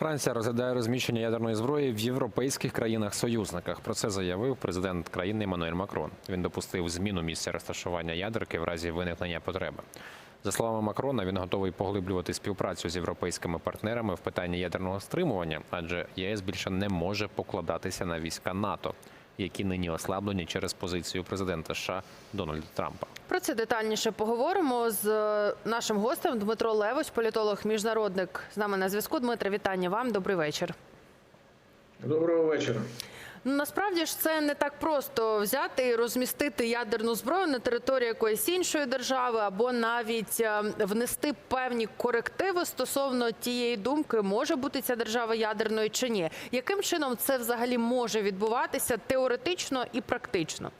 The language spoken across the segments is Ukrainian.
Франція розглядає розміщення ядерної зброї в європейських країнах-союзниках. Про це заявив президент країни Еммануель Макрон. Він допустив зміну місця розташування ядерки в разі виникнення потреби. За словами Макрона, він готовий поглиблювати співпрацю з європейськими партнерами в питанні ядерного стримування, адже єС більше не може покладатися на війська НАТО, які нині ослаблені через позицію президента США Дональда Трампа. Про це детальніше поговоримо з е, нашим гостем Дмитро Левось, політолог, міжнародник. З нами на зв'язку. Дмитро, вітання вам. Добрий вечір. Доброго вечора. Ну насправді ж це не так просто взяти і розмістити ядерну зброю на території якоїсь іншої держави, або навіть е, внести певні корективи стосовно тієї думки, може бути ця держава ядерною чи ні. Яким чином це взагалі може відбуватися теоретично і практично?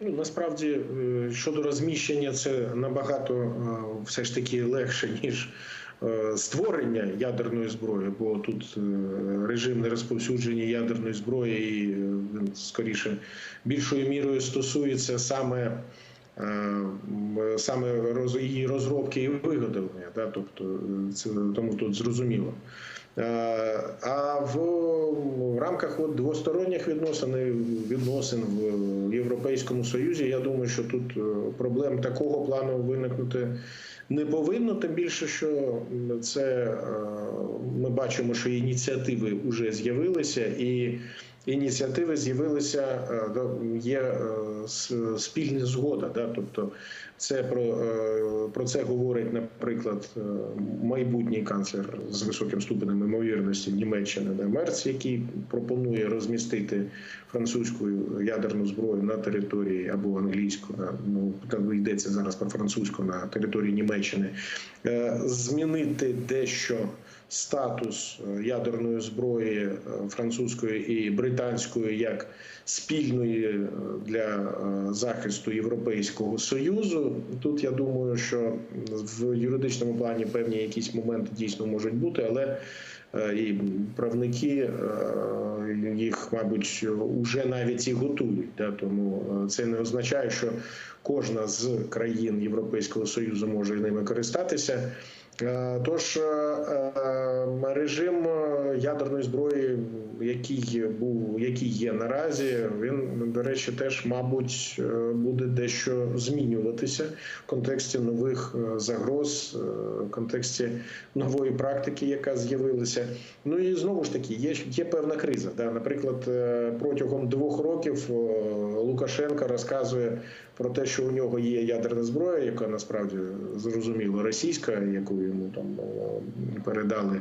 Ну, насправді е, щодо розміщення, це набагато е, все ж таки легше ніж створення ядерної зброї, бо тут е, режим нерозповсюдження ядерної зброї і е, скоріше більшою мірою стосується саме. е, Саме її розробки і виготовлення, да, тобто е, це тому тут зрозуміло. Е, А в, в рамках от двосторонніх відносин відносин в Європейському Союзі, я думаю, що тут е, проблем такого плану виникнути не повинно. Тим більше, що це е, ми бачимо, що ініціативи вже з'явилися, і ініціативи з'явилися е, є е, спільна згода. Да? Тобто, це про, е, про це говорить, наприклад, майбутній канцлер з високим ступенем ймовірності Німеччини да, Мерц, який пропонує розмістити французьку ядерну зброю на території або англійську, да, ну йдеться зараз про французьку на території Німеччини, змінити дещо статус е, ядерної зброї е, французької і британської як спільної е, для захисту Європейського союзу. Тут я думаю, що в юридичному плані певні якісь моменти дійсно можуть бути, але і правники їх, мабуть, вже навіть і готують. Да? Тому це не означає, що кожна з країн Європейського союзу може ними користатися. Е, Тож е, е, режим ядерної зброї, який був, який є наразі, він до речі, теж мабуть буде дещо змінюватися в контексті нових загроз, в контексті нової практики, яка з'явилася. Ну і знову ж таки, є є певна криза. Да? Наприклад, протягом двох років Лукашенко розказує про те, що у нього є ядерна зброя, яка насправді зрозуміло російська, яку йому там е, передали.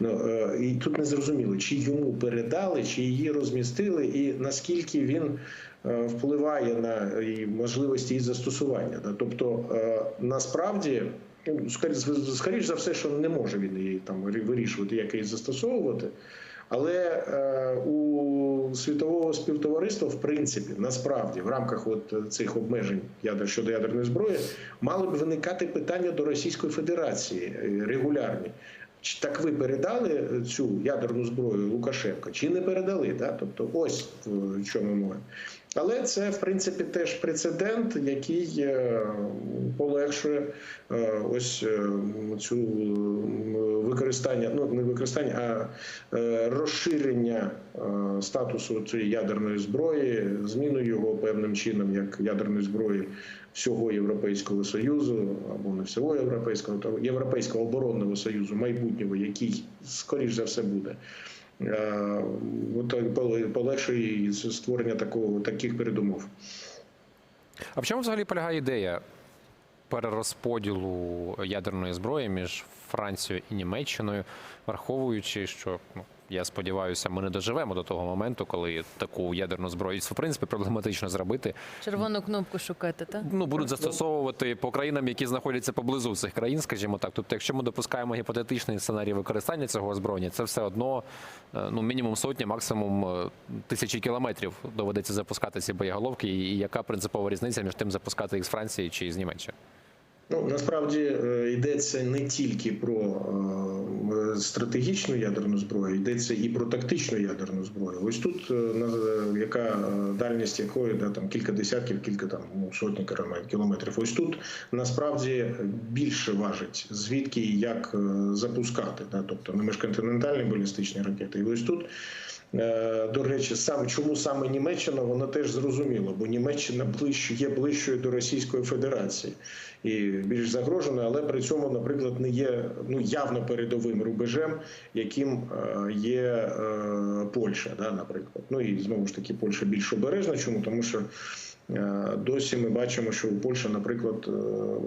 Ну е, і тут не зрозуміло, чи йому передали, чи її розмістили, і наскільки він е, впливає на її можливості і застосування. Тобто насправді. Ну, скоріш за все, що не може він її там вирішувати, як її застосовувати. Але е, у світового співтовариства, в принципі, насправді, в рамках от цих обмежень ядер щодо ядерної зброї, мали б виникати питання до Російської Федерації е, регулярні. Чи так ви передали цю ядерну зброю Лукашенко, чи не передали? Да? Тобто, ось в чому мови. Але це в принципі теж прецедент, який е, полегшує е, ось е, цю використання, ну не використання, а розширення статусу цієї ядерної зброї, зміну його певним чином як ядерної зброї всього Європейського союзу або не всього європейського, то європейського оборонного союзу майбутнього, який скоріш за все буде. Е, полегшує створення такого таких передумов. А в чому взагалі полягає ідея перерозподілу ядерної зброї між Францією і Німеччиною, враховуючи, що ну, я сподіваюся, ми не доживемо до того моменту, коли таку ядерну зброю в принципі проблематично зробити. Червону кнопку шукати, так? Ну будуть застосовувати по країнам, які знаходяться поблизу цих країн, скажімо так. Тобто, якщо ми допускаємо гіпотетичний сценарій використання цього озброєння, це все одно е, ну мінімум сотні, максимум е, тисячі кілометрів доведеться запускати ці боєголовки. І яка принципова різниця між тим запускати їх з Франції чи з Німеччини? Ну насправді е, йдеться не тільки про стратегічну ядерну зброю, йдеться і про тактичну ядерну зброю. Ось тут е, на- яка е, дальність якої да там кілька десятків, кілька там ну, сотні кілометрів-. Ось тут насправді більше важить звідки і як е, запускати, да, тобто не міжконтинентальні балістичні ракети. І ось тут. Е, До речі, саме чому саме Німеччина, воно теж зрозуміло, бо Німеччина ближче є ближчою до Російської Федерації і більш загроженою, але при цьому, наприклад, не є ну явно передовим рубежем, яким е, є е, Польща, да, наприклад. Ну і знову ж таки, Польща більш обережна. Чому тому, що досі ми бачимо, що у Польща, наприклад, е,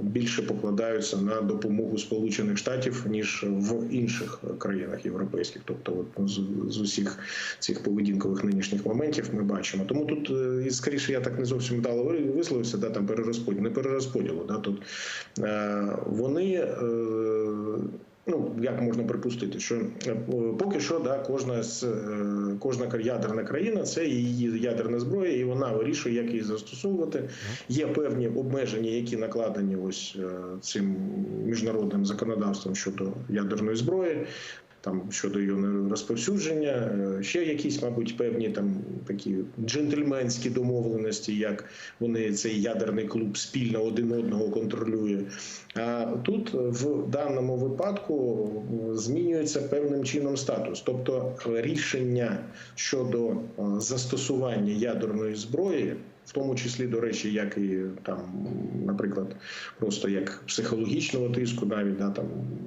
більше покладаються на допомогу Сполучених Штатів ніж в інших країнах європейських. Тобто, от з, усіх цих поведінкових нинішніх моментів ми бачимо. Тому тут е, і скоріше я так не зовсім вдало ви- висловився, да там перерозподіл, не перерозподілу. Да, тут е, вони. Ну, як можна припустити, що е, поки що да, кожна з е, кожна ядерна країна це її ядерна зброя, і вона вирішує, як її застосовувати. Є певні обмеження, які накладені ось е, цим міжнародним законодавством щодо ядерної зброї там щодо її розповсюдження, е, ще якісь, мабуть, певні там такі джентльменські домовленості, як вони цей ядерний клуб спільно один одного контролює. А тут в даному випадку змінюється певним чином статус, тобто рішення щодо е, застосування ядерної зброї. В тому числі, до речі, як і там, наприклад, просто як психологічного тиску, навіть да, там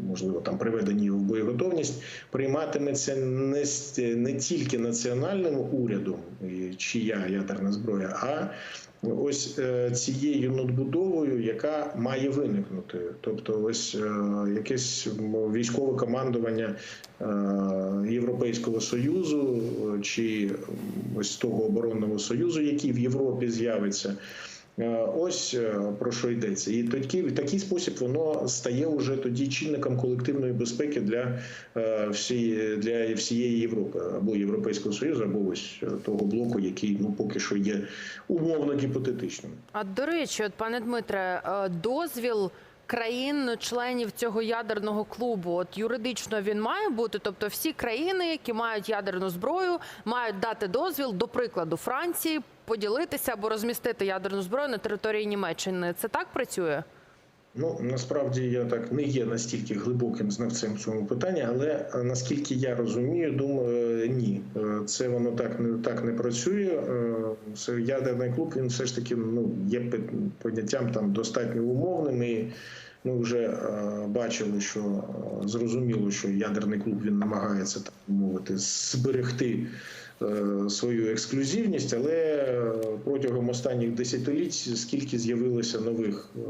можливо там приведені в боєготовність, прийматиметься не, не тільки національним урядом, чия ядерна зброя, а ось е, цією надбудовою, яка має виникнути. Тобто, ось е, якесь військове командування е, Європейського союзу чи ось того оборонного союзу, який в Європі з'явиться. Е, Ось е, про що йдеться, і тоді в такий спосіб воно стає уже тоді чинником колективної безпеки для е, всієї для всієї Європи або Європейського союзу, або ось того блоку, який ну поки що є умовно гіпотетичним. А до речі, от пане Дмитре, дозвіл країн-членів цього ядерного клубу, от юридично він має бути. Тобто, всі країни, які мають ядерну зброю, мають дати дозвіл, до прикладу, Франції поділитися або розмістити ядерну зброю на території Німеччини. Це так працює? Ну насправді я так не є настільки глибоким знавцем цьому питанні, але е, наскільки я розумію, думаю, е, ні, Е, це воно так не так не працює. Ядерний клуб. Він все ж таки ну є поняттям там достатньо умовним. І ми вже бачили, що зрозуміло, що ядерний клуб він намагається так мовити зберегти свою ексклюзивність, але е, протягом останніх десятиліть скільки з'явилося нових е,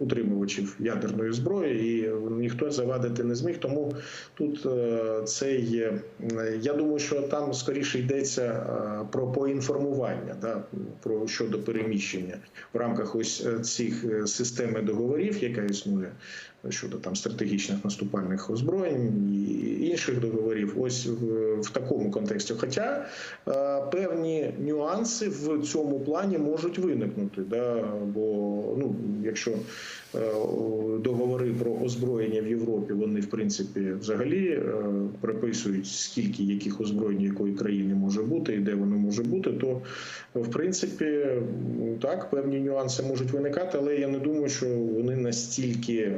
утримувачів ядерної зброї, і ніхто завадити не зміг. Тому тут е, це є. е, Я думаю, що там скоріше йдеться е, про поінформування, да, про щодо переміщення в рамках ось е, цих е, системи договорів, яка існує щодо там стратегічних наступальних озброєнь і інших договорів. Ось в, в такому контексті. Хоча е, певні нюанси в цьому плані можуть виникнути. Да? Бо ну, якщо е, договори про озброєння в Європі, вони в принципі взагалі е, прописують скільки яких озброєнь якої країни може бути і де воно може бути, то в принципі так певні нюанси можуть виникати, але я не думаю, що вони настільки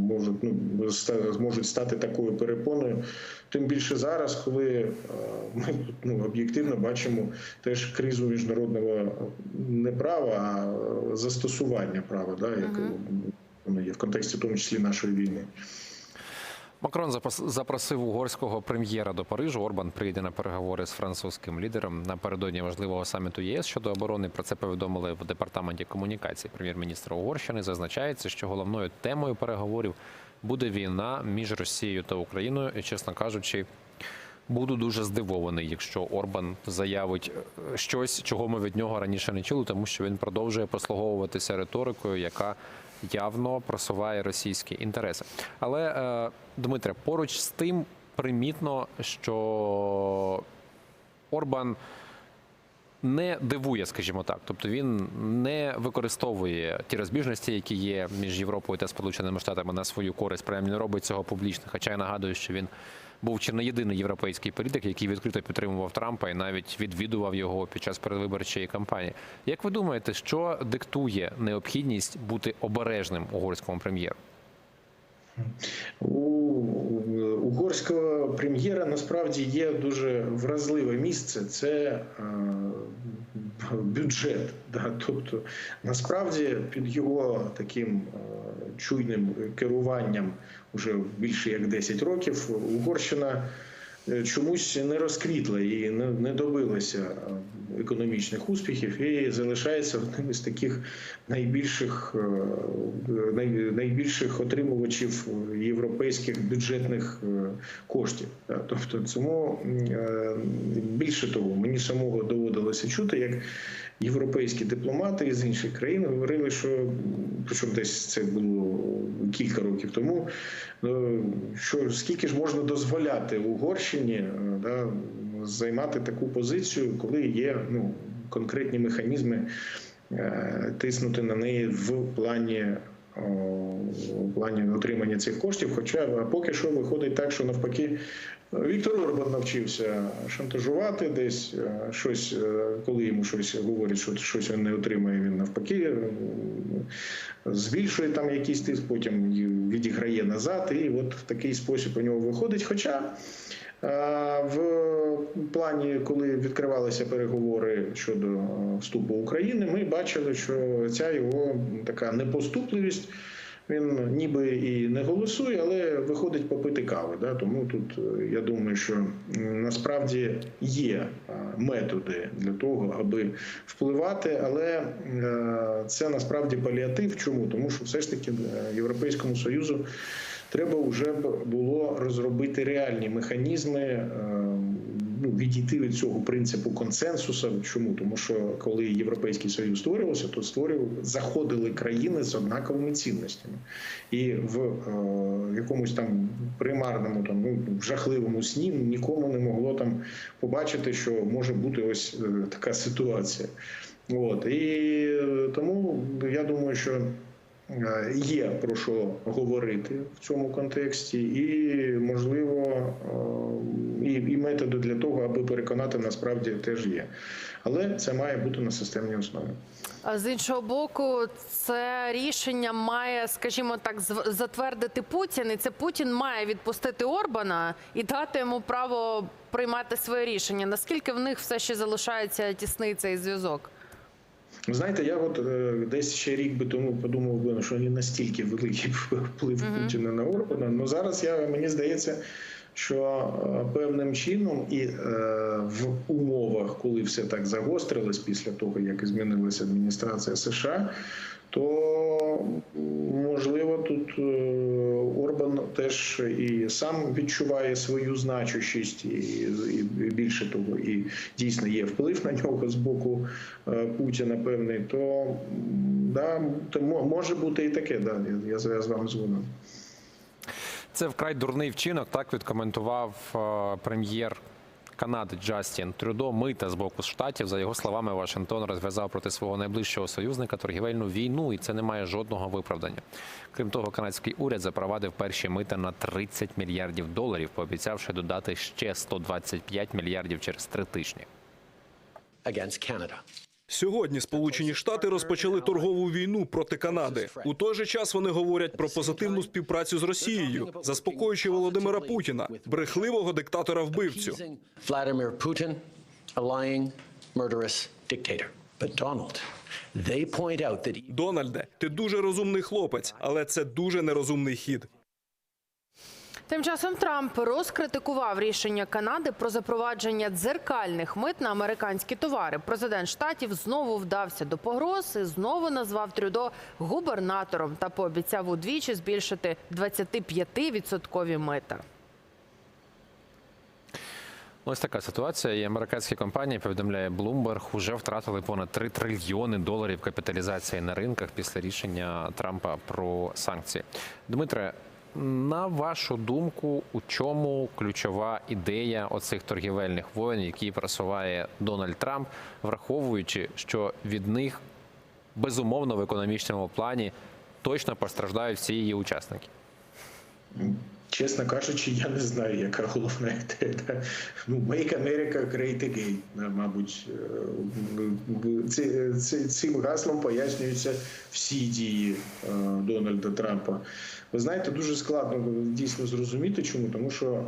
можуть ну зможуть стати такою перепоною. Тим більше зараз, коли е, ми тут, ну об'єктивно бачимо теж кризу міжнародного не права, а е, застосування права, да, як воно є в контексті в тому числі нашої війни. Макрон запас- запросив угорського прем'єра до Парижу. Орбан прийде на переговори з французьким лідером напередодні важливого саміту ЄС щодо оборони. Про це повідомили в департаменті комунікації прем'єр-міністра Угорщини. Зазначається, що головною темою переговорів буде війна між Росією та Україною. І, чесно кажучи, буду дуже здивований, якщо Орбан заявить е, щось, чого ми від нього раніше не чули, тому що він продовжує послуговуватися риторикою, яка явно просуває російські інтереси. Але е, Дмитре, поруч з тим примітно, що Орбан не дивує, скажімо так. Тобто він не використовує ті розбіжності, які є між Європою та Сполученими Штатами на свою користь. Принаймні не робить цього публічно. Хоча я нагадую, що він був чи не єдиний європейський політик, який відкрито підтримував Трампа і навіть відвідував його під час передвиборчої кампанії. Як ви думаєте, що диктує необхідність бути обережним угорському прем'єру? У угорського прем'єра насправді є дуже вразливе місце. Це е, бюджет. Тобто, насправді, під його таким е, чуйним керуванням уже більше як 10 років Угорщина чомусь не розквітла і не, добилася е, економічних успіхів і залишається одним із таких найбільших, е, найбільших отримувачів європейських бюджетних е, коштів. Тобто, цьому е, більше того, мені самого доводилося чути, як європейські дипломати із інших країн говорили, що причому десь це було кілька років тому. ну, Що скільки ж можна дозволяти Угорщині е, да, займати таку позицію, коли є ну, конкретні механізми е, тиснути на неї в плані. В плані отримання цих коштів, хоча поки що виходить так, що навпаки Віктор Орбан навчився шантажувати десь е, щось, е, коли йому щось говорять, що щось він не отримає, він навпаки е, збільшує там якийсь тиск, потім відіграє назад, і от в такий спосіб у нього виходить. Хоча в плані, коли відкривалися переговори щодо вступу України, ми бачили, що ця його така непоступливість. Він ніби і не голосує, але виходить попити кави. Да? Тому тут е, я думаю, що насправді є е, методи для того, аби впливати, але е, це насправді паліатив. Чому? Тому що все ж таки Європейському Союзу треба вже було розробити реальні механізми. Ну, відійти від цього принципу консенсусу. Чому? Тому що коли Європейський Союз створювався, то створював заходили країни з однаковими цінностями, і в е, якомусь там примарному, там ну жахливому сні нікому не могло там побачити, що може бути ось е, така ситуація. От і е, тому я думаю, що е, є про що говорити в цьому контексті, і можливо е, і, методи для того, аби переконати, насправді теж є. Але це має бути на системній основі. А з іншого боку, це рішення має, скажімо так, затвердити Путін, і це Путін має відпустити Орбана і дати йому право приймати своє рішення. Наскільки в них все ще залишається тісний цей зв'язок? Знаєте, я от е, десь ще рік би тому подумав би, ну, що не настільки великий вплив Путіна на Орбана. Ну зараз я мені здається, що е, певним чином і е, в умовах, коли все так загострилось після того, як змінилася адміністрація США, то можливо тут е, Орбан теж і сам відчуває свою значущість, і, більше того, і дійсно є вплив на нього з боку Путіна певний, то да, то мо- може бути і таке. Да, я, я з вами згоден. Це вкрай дурний вчинок. Так відкоментував е, прем'єр Канади Джастін Трюдо. Мита з боку штатів. За його словами, Вашингтон розв'язав проти свого найближчого союзника торгівельну війну, і це не має жодного виправдання. Крім того, канадський уряд запровадив перші мита на 30 мільярдів доларів, пообіцявши додати ще 125 мільярдів через три тижні. against Canada. Сьогодні Сполучені Штати розпочали торгову війну проти Канади. У той же час вони говорять про позитивну співпрацю з Росією, заспокоюючи Володимира Путіна, брехливого диктатора вбивцю. Дональде, ти дуже розумний хлопець, але це дуже нерозумний хід. Тим часом Трамп розкритикував рішення Канади про запровадження дзеркальних мит на американські товари. Президент штатів знову вдався до погроз і знову назвав Трюдо губернатором та пообіцяв удвічі збільшити 25-відсоткові мита. Ось така ситуація. І американські компанії повідомляє Bloomberg, уже втратили понад 3 трильйони доларів капіталізації на ринках після рішення Трампа про санкції. Дмитре, на вашу думку, у чому ключова ідея оцих торгівельних воєн, які просуває Дональд Трамп, враховуючи, що від них безумовно в економічному плані точно постраждають всі її учасники? Чесно кажучи, я не знаю, яка головна ідея. Ну, Make America Great Again, мабуть, е, цим гаслом пояснюються всі дії е, Дональда Трампа. Ви знаєте, дуже складно дійсно зрозуміти, чому, тому що,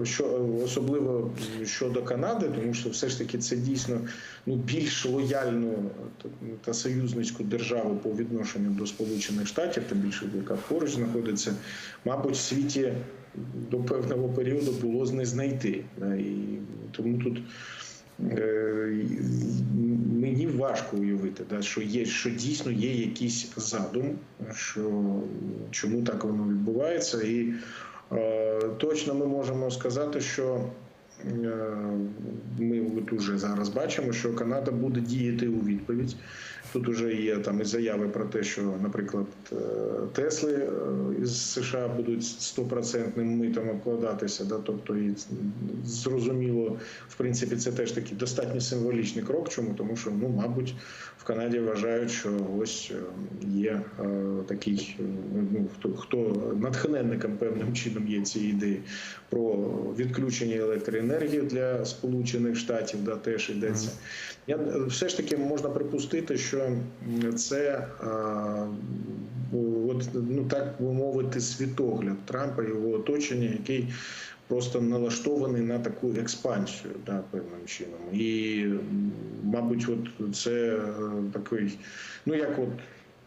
е, що особливо щодо Канади, тому що все ж таки це дійсно ну, більш лояльну та, та союзницьку державу по відношенню до Сполучених Штатів, тим більше яка поруч знаходиться, мабуть, в світі до певного періоду було не знайти. І тому тут. Мені важко уявити, да, що є, що дійсно є якийсь задум, що чому так воно відбувається, і е, точно ми можемо сказати, що е, ми от уже зараз бачимо, що Канада буде діяти у відповідь. Тут вже є там і заяви про те, що, наприклад, е, Тесли е, із США будуть стопроцентним митом обкладатися. Да? Тобто, і зрозуміло, в принципі, це теж такий достатньо символічний крок. Чому? Тому що, ну, мабуть, в Канаді вважають, що ось е, є е, такий, ну хто хто натхненником певним чином є цієї ідеї про відключення електроенергії для Сполучених Штатів, да, теж йдеться. Я все ж таки можна припустити, що це от, ну так би мовити, світогляд Трампа його оточення, який просто налаштований на таку експансію, да, певним чином. І, мабуть, от це е, такий, ну як от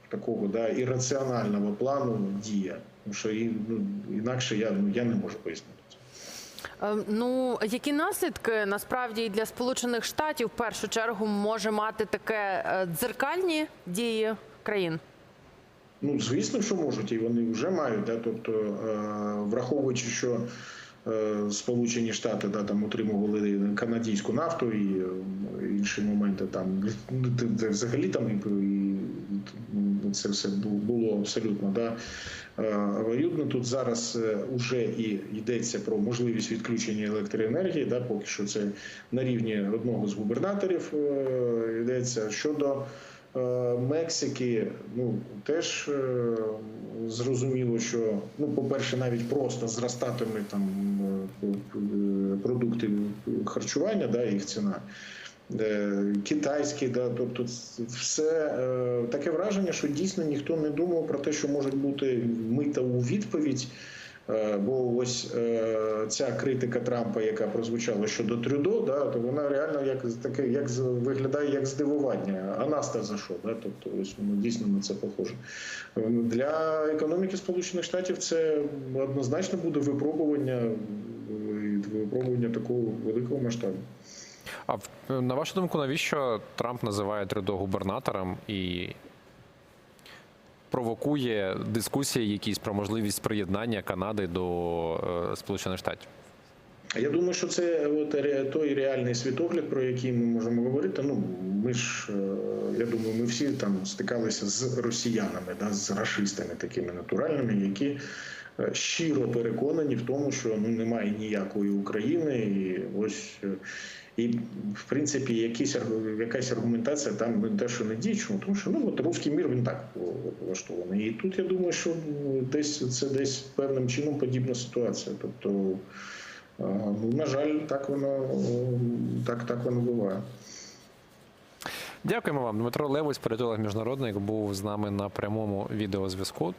такого да, ірраціонального плану дія. Тому що і, ну, інакше я, ну, я не можу пояснити. Це. Е, Ну, які наслідки насправді і для Сполучених Штатів в першу чергу може мати таке е, дзеркальні дії країн? Ну, звісно, що можуть, і вони вже мають. Да? Тобто, е, враховуючи, що е, Сполучені Штати да, там утримували канадську нафту і інші моменти там взагалі там і це все було абсолютно да, е. Тут зараз е, уже і йдеться про можливість відключення електроенергії. Да, поки що це на рівні одного з губернаторів е, йдеться щодо. Е, Мексики, ну теж е, зрозуміло, що ну, по-перше, навіть просто зростатиме там е, е, продукти харчування, да, їх ціна. Е, Китайські, да, тобто все е, таке враження, що дійсно ніхто не думав про те, що може бути мита у відповідь. Е, Бо ось ця критика Трампа, яка прозвучала щодо Трюдо, да, то вона реально як таке, як виглядає як здивування. А нас-то за що? Да? Тобто, ось воно дійсно на це похоже. Е, Для економіки Сполучених Штатів це однозначно буде випробування випробування такого великого масштабу. А на вашу думку, навіщо Трамп називає Трюдо губернатором і провокує дискусії якісь про можливість приєднання Канади до е, Сполучених Штатів? Я думаю, що це от той реальний світогляд, про який ми можемо говорити. Ну ми ж е, я думаю, ми всі там стикалися з росіянами, да, з рашистами такими натуральними, які е, щиро переконані в тому, що ну немає ніякої України, і ось. І в принципі, якісь якась аргументація там не те, що не чому тому що ну от руський мір він так влаштований. І тут я думаю, що ну, десь це десь певним чином подібна ситуація. Тобто, Ну, на жаль, так воно так, так воно буває. Дякуємо вам. Дмитро Левось, політолог міжнародник, був з нами на прямому відеозв'язку.